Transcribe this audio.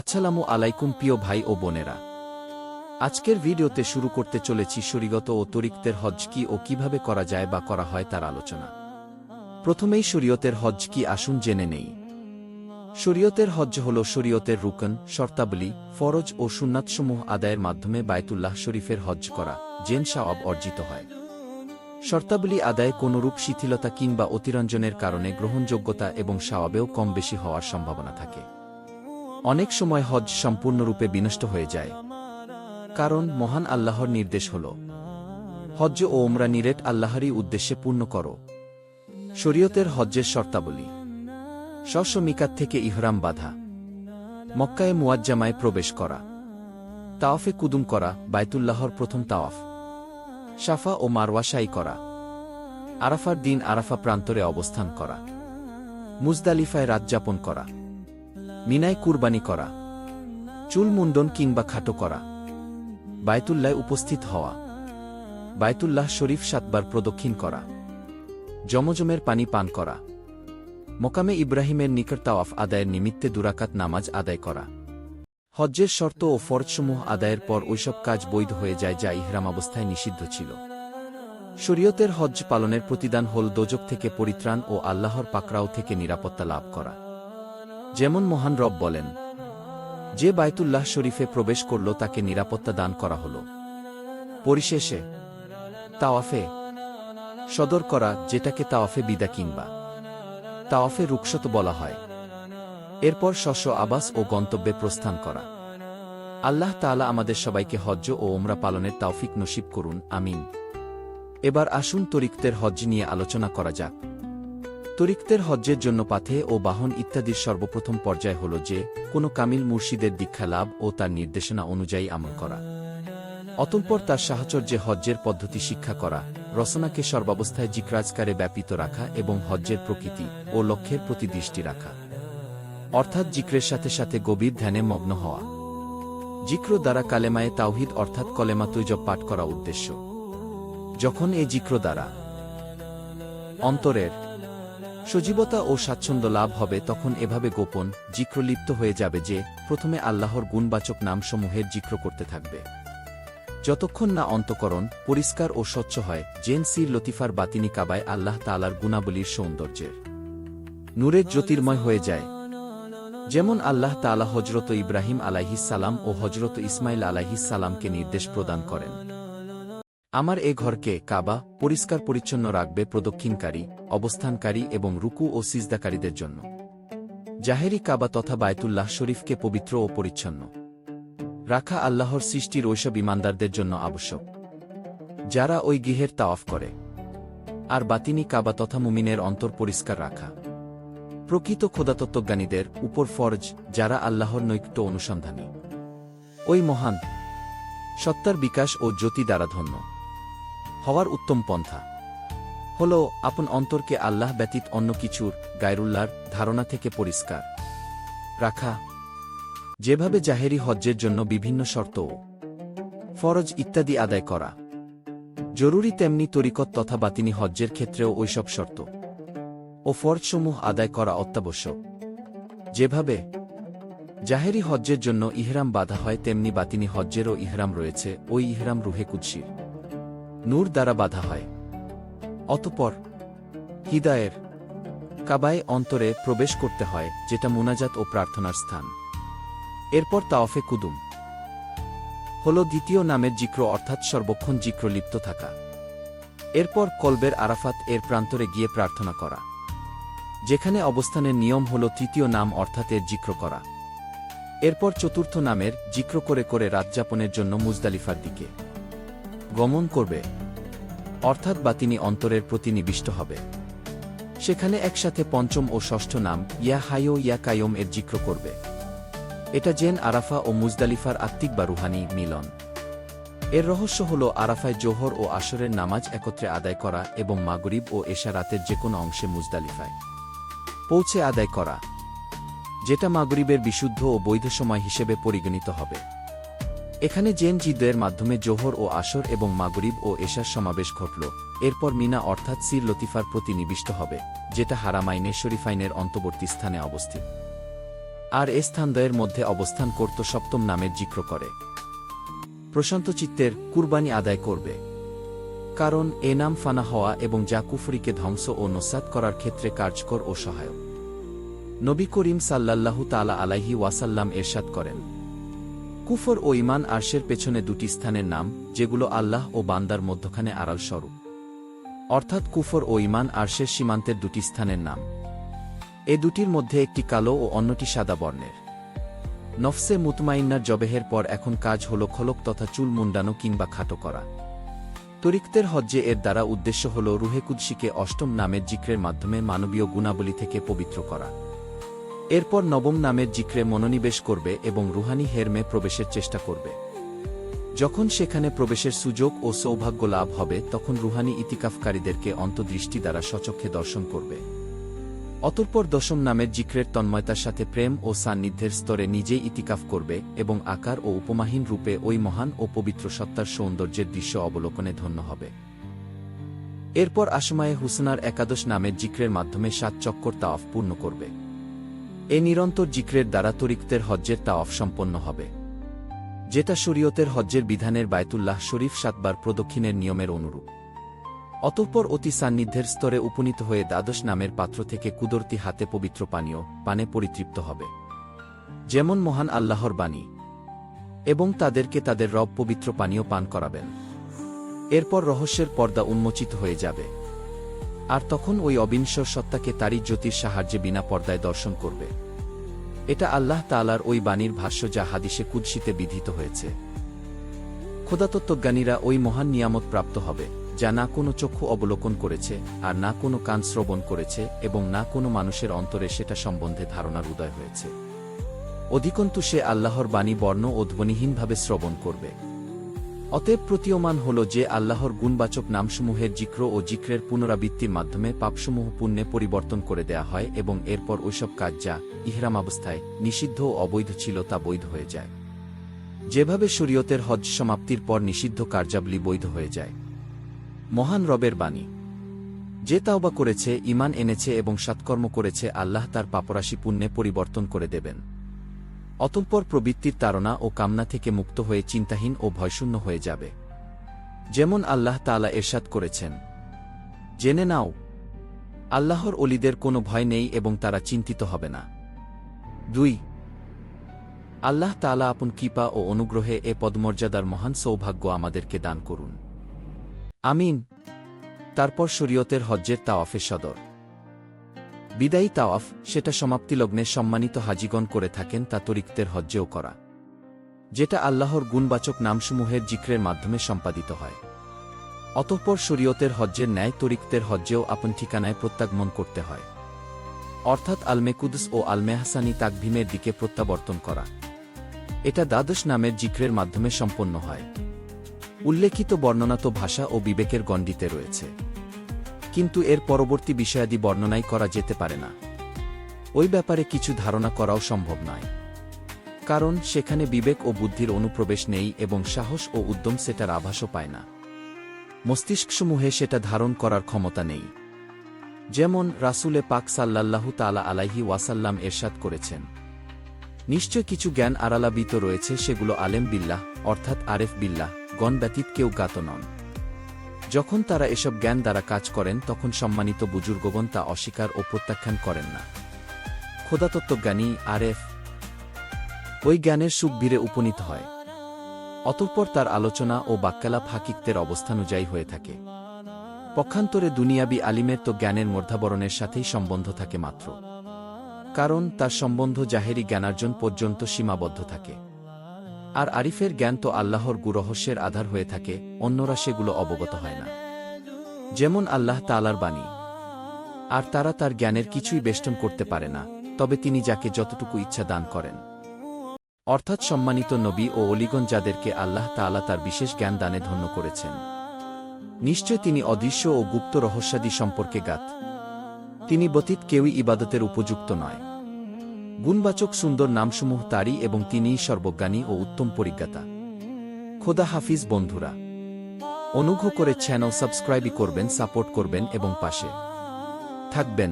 আসসালামু আলাইকুম প্রিয় ভাই ও বোনেরা। আজকের ভিডিওতে শুরু করতে চলেছি শরীগত ও তরিকতের হজ কি ও কীভাবে করা যায় বা করা হয় তার আলোচনা। প্রথমেই শরীয়তের হজ কি আসুন জেনে নেই। শরীয়তের হজ হল শরীয়তের রুকন, শর্তাবলী, ফরজ ও সুন্নাতসমূহ আদায়ের মাধ্যমে বায়তুল্লাহ শরীফের হজ করা জেন সাওয়াব অর্জিত হয়। শর্তাবলী আদায় কোনরূপ শিথিলতা কিংবা অতিরঞ্জনের কারণে গ্রহণযোগ্যতা এবং সাওয়াবেও কম বেশি হওয়ার সম্ভাবনা থাকে। অনেক সময় হজ সম্পূর্ণরূপে বিনষ্ট হয়ে যায়। কারণ মহান আল্লাহর নির্দেশ হল, হজ্জ ও ওমরা নিরেট আল্লাহরই উদ্দেশ্যে পূর্ণ করো। শরীয়তের হজ্জের শর্তাবলী শস্য থেকে ইহরাম বাধা, মক্কায় মুয়াজ্জামায় প্রবেশ করা, তাওয়াফে কুদুম করা বায়তুল্লাহর প্রথম তাওয়াফ সাফা ও মারওয়াশাই করা, আরাফার দিন আরাফা প্রান্তরে অবস্থান করা, মুজদালিফায় রাত যাপন করা। মিনায় কুরবানি করা, চুল মুন্ডন কিংবা খাটো করা, বায়তুল্লায় উপস্থিত হওয়া, বায়তুল্লাহ শরীফ সাতবার প্রদক্ষিণ করা, জমজমের পানি পান করা, মোকামে ইব্রাহিমের নিকট তাওয়াফ আদায়ের নিমিত্তে দুরাকাত নামাজ আদায় করা। হজ্জের শর্ত ও ফরজসমূহ আদায়ের পর ওইসব কাজ বৈধ হয়ে যায় যা ইহরাম অবস্থায় নিষিদ্ধ ছিল। শরীয়তের হজ্জ পালনের প্রতিদান হল দোজক থেকে পরিত্রাণ ও আল্লাহর পাকড়াও থেকে নিরাপত্তা লাভ করা। যেমন মহান রব বলেন, যে বায়তুল্লাহ শরীফে প্রবেশ করল, তাকে নিরাপত্তা দান করা হল। পরিশেষে, তাওয়াফে, সদর করা, যেটাকে তাওয়াফে বিদা কিংবা তাওয়াফে রুকসত বলা হয়। এরপর শস্য, আবাস ও গন্তব্যে প্রস্থান করা। আল্লাহ তাআলা আমাদের সবাইকে হজ্জ ও ওমরা পালনের তাওফিক নসিব করুন, আমিন। এবার আসুন তরিকতের হজ্জ নিয়ে আলোচনা করা যাক। তরিকতের হজ্জের জন্য পাথে ও বাহন ইত্যাদির সর্বপ্রথম পর্যায় হল যে, কোনো কামিল মুর্শিদের দীক্ষা লাভ ও তার নির্দেশনা অনুযায়ী আমল করা। অতঃপর তার সাহচর্যে হজ্জের পদ্ধতি শিক্ষা করা রসনাকে সর্বাবস্থায় জিক্রাজকারে ব্যাপিত রাখা এবং হজ্জের প্রকৃতি ও লক্ষ্যের প্রতি দৃষ্টি রাখা। অর্থাৎ জিক্রের সাথে সাথে গভীর ধ্যানে মগ্ন হওয়া। জিক্র দ্বারা কালেমায়ে তাওহিদ অর্থাৎ কলেমা তৈজব পাঠ করা উদ্দেশ্য। যখন এই জিক্র দ্বারা অন্তরের সজীবতা ও স্বাচ্ছন্দ্য লাভ হবে তখন এভাবে গোপন জিক্র লিপ্ত হয়ে যাবে যে, প্রথমে আল্লাহর গুণবাচক নামসমূহের জিক্র করতে থাকবে। যতক্ষণ না অন্তকরণ, পরিষ্কার ও স্বচ্ছ হয়, জেন সির লতিফার বাতিনি কাবায় আল্লাহ তালার গুণাবলীর সৌন্দর্যের। নূরের জ্যোতির্ময় হয়ে যায়। যেমন আল্লাহ তালা হজরত ইব্রাহিম আলাহিস সালাম ও হজরত ইসমাইল আলাহিস সালামকে নির্দেশ প্রদান করেন। আমার এ ঘরকে কাবা পরিষ্কার পরিচ্ছন্ন রাখবে প্রদক্ষিণকারী, অবস্থানকারী এবং রুকু ও সিজদাকারীদের জন্য। জাহেরি কাবা তথা বায়তুল্লাহ শরীফকে পবিত্র ও পরিচ্ছন্ন। রাখা আল্লাহর সৃষ্টির ঐসব ইমানদারদের জন্য আবশ্যক। যারা ওই গৃহের তাওয়াফ করে। আর বাতিনি কাবা তথা মুমিনের অন্তর পরিষ্কার রাখা। প্রকৃত খোদাতত্ত্বজ্ঞানীদের উপর ফরজ, যারা আল্লাহর নৈক্য অনুসন্ধানী। ওই মহান, সত্তার বিকাশ ও জ্যোতি দ্বারা ধন্য। হওয়ার উত্তম পন্থা। হল, আপন অন্তরকে আল্লাহ ব্যতীত অন্য কিছুর গায়রুল্লাহর ধারণা থেকে পরিষ্কার। রাখা। যেভাবে জাহেরি হজ্জের জন্য বিভিন্ন শর্ত ফরজ ইত্যাদি আদায় করা। জরুরি তেমনি তরিকত তথা বাতিনি হজ্জের ক্ষেত্রেও ওইসব শর্ত। ও ফরজসমূহ আদায় করা অত্যাবশ্যক। যেভাবে জাহেরি হজ্জের জন্য ইহরাম বাধা হয়, তেমনি বাতিনি হজ্জেরও ইহরাম রয়েছে, ওই ইহরাম রুহে কুৎসির। নূর দ্বারা বাধা হয়। অতপর হিদায়ের কাবায় অন্তরে প্রবেশ করতে হয়, যেটা মুনাজাত ও প্রার্থনার স্থান। এরপর তাওফে কুদুম। হল দ্বিতীয় নামের জিক্র, অর্থাৎ সর্বক্ষণ জিক্র লিপ্ত থাকা। এরপর কলবের আরাফাত এর প্রান্তরে গিয়ে প্রার্থনা করা। যেখানে অবস্থানের নিয়ম হল তৃতীয় নাম, অর্থাৎ এর জিক্র করা। এরপর চতুর্থ নামের জিক্র করে করে রাতযাপনের জন্য মুজদালিফার দিকে। গমন করবে, অর্থাৎ বা তিনি অন্তরের প্রতি নিবিষ্ট হবে। সেখানে একসাথে পঞ্চম ও ষষ্ঠ নাম, ইয়া হাইও ইয়া কায়ম এর জিক্র করবে। এটা জেন আরাফা ও মুজদালিফার আত্মিক বা রুহানি মিলন। এর রহস্য হল আরাফায় জোহর ও আসরের নামাজ একত্রে আদায় করা এবং মাগরিব ও এশা রাতের যে কোনো অংশে মুজদালিফায়। পৌঁছে আদায় করা, যেটা মাগরিবের বিশুদ্ধ ও বৈধ সময় হিসেবে পরিগণিত হবে। এখানে জেন জিদ্দের মাধ্যমে জোহর ও আসর এবং মাগরিব ও এশার সমাবেশ ঘটল। এরপর মিনা অর্থাৎ সির লতিফার প্রতি নিবিষ্ট হবে, যেটা হারামাইনে শরীফাইনের অন্তর্বর্তী স্থানে অবস্থিত। আর এ স্থানদ্বয়ের মধ্যে অবস্থান করত সপ্তম নামের জিক্র করে। প্রশান্ত চিত্তের কুরবানি আদায় করবে। কারণ এ নাম ফানা হওয়া এবং যা কুফরিকে ধ্বংস ও নসাত করার ক্ষেত্রে কার্যকর ও সহায়ক। নবী করিম সাল্লাল্লাহু তালা আলাইহি ওয়াসাল্লাম এরশাদ করেন কুফর ও ইমান আরশের পেছনে দুটি স্থানের নাম, যেগুলো আল্লাহ ও বান্দার মধ্যখানে আড়াল স্বরূপ। অর্থাৎ কুফর ও ইমান আরশের সীমান্তের দুটি স্থানের নাম। এ দুটির মধ্যে একটি কালো ও অন্যটি সাদা বর্ণের। নফসে মুতমাইন্নার জবেহের পর এখন কাজ হল খলক তথা চুল মুন্ডানো কিংবা খাটো করা। তরিক্তের হজ্জে এর দ্বারা উদ্দেশ্য হল রুহে কুদ্সিকে অষ্টম নামের জিক্রের মাধ্যমে মানবীয় গুণাবলী থেকে পবিত্র করা। এরপর নবম নামের জিক্রে মনোনিবেশ করবে এবং রুহানি হেরমে প্রবেশের চেষ্টা করবে। যখন সেখানে প্রবেশের সুযোগ ও সৌভাগ্য লাভ হবে, তখন রুহানি ইতিকাফকারীদেরকে অন্তদৃষ্টি দ্বারা সচক্ষে দর্শন করবে। অতঃপর দশম নামের জিক্রের তন্ময়তার সাথে প্রেম ও সান্নিধ্যের স্তরে নিজেই ইতিকাফ করবে এবং আকার ও উপমাহীন রূপে ওই মহান ও পবিত্র সত্তার সৌন্দর্যের দৃশ্য অবলোকনে ধন্য হবে। এরপর আসমায়ে হুসনার একাদশ নামের জিক্রের মাধ্যমে সাত চক্কর তাওয়াফ পূর্ণ করবে। এ নিরন্তর জিক্রের দ্বারা তরিক্তের হজ্জের তা সম্পন্ন হবে। যেটা শরীয়তের হজ্জের বিধানের বায়তুল্লাহ শরীফ সাতবার প্রদক্ষিণের নিয়মের অনুরূপ। অতঃপর অতি সান্নিধ্যের স্তরে উপনীত হয়ে দ্বাদশ নামের পাত্র থেকে কুদরতি হাতে পবিত্র পানীয়, পানে পরিতৃপ্ত হবে। যেমন মহান আল্লাহর বাণী। এবং তাদেরকে তাদের রব পবিত্র পানীয় পান করাবেন। এরপর রহস্যের পর্দা উন্মোচিত হয়ে যাবে। আর তখন ওই অবিনশ্বর সত্তাকে তারই জ্যোতির সাহায্যে বিনা পর্দায় দর্শন করবে। এটা আল্লাহ তালার ওই বাণীর ভাষ্য যা হাদিসে কুৎসিতে বিধিত হয়েছে। খোদাতত্ত্বজ্ঞানীরা ওই মহান নিয়ামত প্রাপ্ত হবে, যা না কোনো চক্ষু অবলোকন করেছে, আর না কোনো কান শ্রবণ করেছে, এবং না কোনো মানুষের অন্তরে সেটা সম্বন্ধে ধারণার উদয় হয়েছে। অধিকন্তু সে আল্লাহর বাণী বর্ণ ও ধ্বনিহীনভাবে শ্রবণ করবে। অতএব প্রতীয়মান হল যে আল্লাহর গুণবাচক নামসমূহের জিক্র ও জিক্রের পুনরাবৃত্তির মাধ্যমে পাপসমূহ পুণ্যে পরিবর্তন করে দেয়া হয় এবং এরপর ওইসব কাজ যা ইহরাম অবস্থায় নিষিদ্ধ ও অবৈধ ছিল তা বৈধ হয়ে যায়। যেভাবে শরীয়তের হজ সমাপ্তির পর নিষিদ্ধ কার্যাবলী বৈধ হয়ে যায়। মহান রবের বাণী। যে তাওবা করেছে ইমান এনেছে এবং সৎকর্ম করেছে, আল্লাহ তার পাপরাশি পুণ্যে পরিবর্তন করে দেবেন। অতঃপর প্রবৃত্তির তাড়না ও কামনা থেকে মুক্ত হয়ে চিন্তাহীন ও ভয়শূন্য হয়ে যাবে। যেমন আল্লাহ তালা এরশাদ করেছেন, জেনে নাও, আল্লাহর অলিদের কোনো ভয় নেই এবং তারা চিন্তিত হবে না। দুই, আল্লাহ তালা আপন কৃপা ও অনুগ্রহে এ পদমর্যাদার মহান সৌভাগ্য আমাদেরকে দান করুন। আমিন। তারপর শরীয়তের হজ্জের তাওয়াফে সদর। বিদায়ী তাওয়াফ, সেটা সমাপ্তিলগ্নে সম্মানিত হাজিগণ করে থাকেন তা তরিক্তের হজ্জেও করা। যেটা আল্লাহর গুণবাচক নামসমূহের জিক্রের মাধ্যমে সম্পাদিত হয়। অতঃপর শরীয়তের হজ্জের ন্যায় তরিক্তের হজ্জেও আপন ঠিকানায় প্রত্যাগমন করতে হয়। অর্থাৎ আলমেকুদস ও আলমেহাসানি তাকভিমের দিকে প্রত্যাবর্তন করা। এটা দ্বাদশ নামের জিক্রের মাধ্যমে সম্পন্ন হয়। উল্লেখিত বর্ণনা তো ভাষা ও বিবেকের গণ্ডিতে রয়েছে। কিন্তু এর পরবর্তী বিষয়াদি বর্ণনাই করা যেতে পারে না। ওই ব্যাপারে কিছু ধারণা করাও সম্ভব নয়। কারণ সেখানে বিবেক ও বুদ্ধির অনুপ্রবেশ নেই এবং সাহস ও উদ্যম সেটার আভাসও পায় না। মস্তিষ্কসমূহে সেটা ধারণ করার ক্ষমতা নেই। যেমন রাসুলে পাক সাল্লাল্লাহু তালা আলাইহি ওয়াসাল্লাম এরশাদ করেছেন, নিশ্চয় কিছু জ্ঞান আড়ালাবিত রয়েছে সেগুলো আলেম বিল্লাহ, অর্থাৎ আরেফ বিল্লাহ, গণ ব্যতীত কেউ গাত নন। যখন তারা এসব জ্ঞান দ্বারা কাজ করেন, তখন সম্মানিত বুজুর্গগণ তা অস্বীকার ও প্রত্যাখ্যান করেন না। খোদাতত্ত্বজ্ঞানী আরেফ ওই জ্ঞানের সুখবীরে উপনীত হয়। অতঃপর তার আলোচনা ও বাক্যালাপ হাকিকতের অবস্থানুযায়ী হয়ে থাকে। পক্ষান্তরে দুনিয়াবি আলিমের তো জ্ঞানের মর্ধাবরণের সাথেই সম্বন্ধ থাকে মাত্র। কারণ তার সম্বন্ধ জাহেরি জ্ঞানার্জন পর্যন্ত সীমাবদ্ধ থাকে। আর আরিফের জ্ঞান তো আল্লাহর গুরহস্যের আধার হয়ে থাকে, অন্যরা সেগুলো অবগত হয় না। যেমন আল্লাহ তালার বাণী, আর তারা তার জ্ঞানের কিছুই বেষ্টন করতে পারে না, তবে তিনি যাকে যতটুকু ইচ্ছা দান করেন। অর্থাৎ সম্মানিত নবী ও অলিগণ যাদেরকে আল্লাহ তালা তার বিশেষ জ্ঞান দানে ধন্য করেছেন। নিশ্চয় তিনি অদৃশ্য ও গুপ্ত রহস্যাদি সম্পর্কে গাত। তিনি বতীত কেউই ইবাদতের উপযুক্ত নয়। গুণবাচক সুন্দর নামসমূহ তারই এবং তিনিই সর্বজ্ঞানী ও উত্তম পরিজ্ঞাতা। খোদা হাফিজ বন্ধুরা। অনুগ্রহ করে চ্যানেল সাবস্ক্রাইবই করবেন সাপোর্ট করবেন এবং পাশে থাকবেন।